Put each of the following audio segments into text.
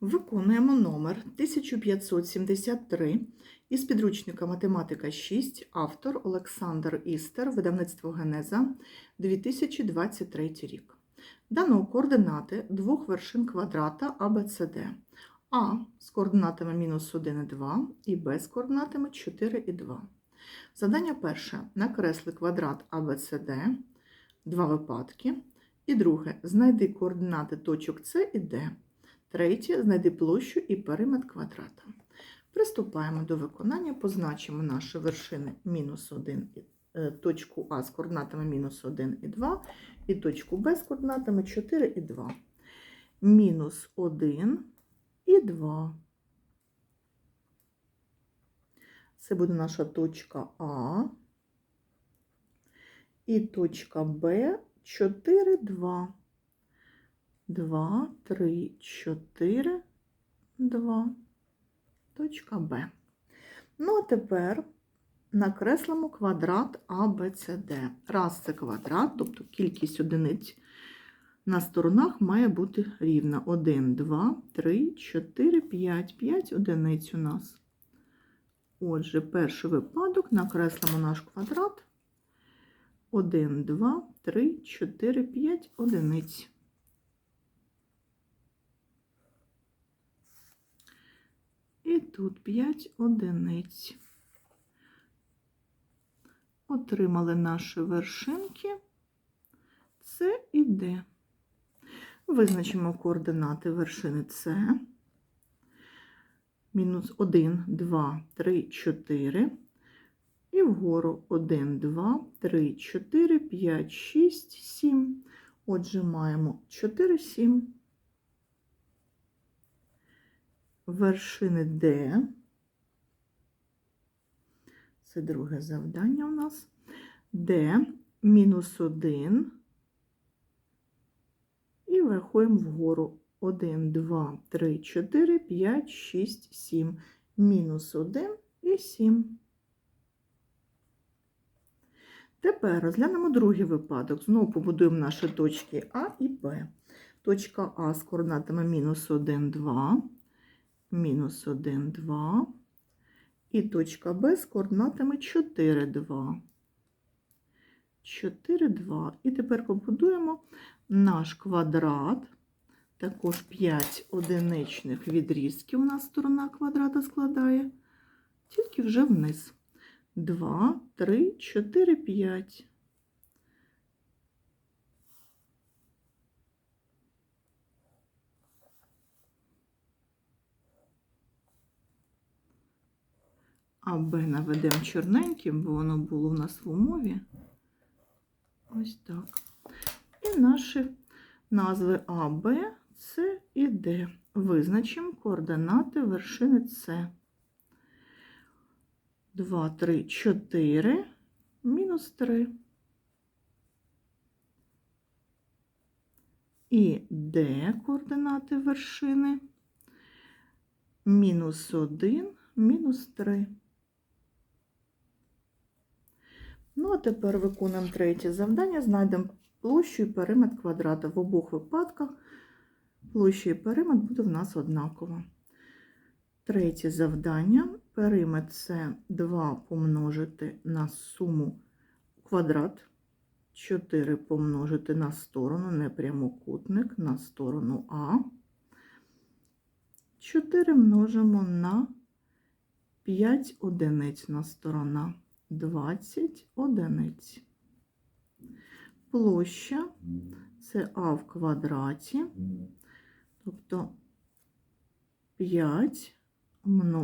Виконуємо номер 1573 із підручника Математика 6, автор Олександр Істер, видавництво Генеза, 2023 рік. Дано координати двох вершин квадрата ABCD. А з координатами мінус 1 і 2 і Б з координатами 4 і 2. Задання перше. Накресли квадрат ABCD, два випадки. І друге. Знайди координати точок С і Д. Третє. Знайди площу і периметр квадрата. Приступаємо до виконання. Позначимо наші вершини мінус 1, е, точку А з координатами мінус 1 і 2, і точку Б з координатами 4 і 2. Мінус 1 і 2. Це буде наша точка А. І точка Б 4, 2. 2, 3, 4, 2. Точка Б. Ну, а тепер накреслимо квадрат ABCD. Раз це квадрат, тобто кількість одиниць на сторонах має бути рівна. 1, 2, 3, 4, 5. 5 одиниць у нас. Отже, перший випадок накреслимо наш квадрат. 1, 2, 3, 4, 5 одиниць. І тут 5 одиниць. Отримали наші вершинки. С і Д. Визначимо координати вершини С. Мінус 1, 2, 3, 4. І вгору 1, 2, 3, 4, 5, 6, 7. Отже, маємо 4, 7. Вершини Д. Це друге завдання у нас. Д мінус 1. І врахуємо вгору 1, 2, 3, 4, 5, 6, 7. Мінус 1 і 7. Тепер розглянемо другий випадок. Знову побудуємо наші точки А і Б. Точка А з координатами мінус 1, 2, мінус 1, 2. І точка Б з координатами 4, 2. 4, 2. І тепер побудуємо наш квадрат. Також 5 одиничних відрізків у нас сторона квадрата складає, тільки вже вниз. 2, 3, 4, 5. А Б наведемо чорненьким, бо воно було у нас в умові. Ось так. І наші назви А, Б, С і Д. Визначимо координати вершини С. 2, 3, 4, мінус 3. І Д координати вершини. Мінус 1, мінус 3. Ну, а тепер виконуємо третє завдання. Знайдемо площу і периметр квадрата. В обох випадках площа і периметр буде в нас однакова. Третє завдання. Периметр це 2 помножити на суму квадрат. 4 помножити на сторону, не прямокутник, на сторону А. 4 множимо на 5 одиниць на сторона. 20 одиниць. Площа це А в квадраті, тобто 5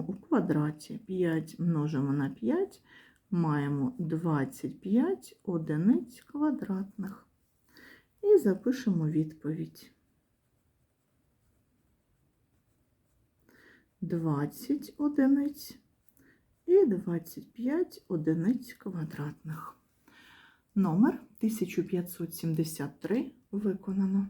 у квадраті 5 множимо на 5, маємо 25 одиниць квадратних. І запишемо відповідь. 20 одиниць і 25 одиниць квадратних. Номер 1573 виконано.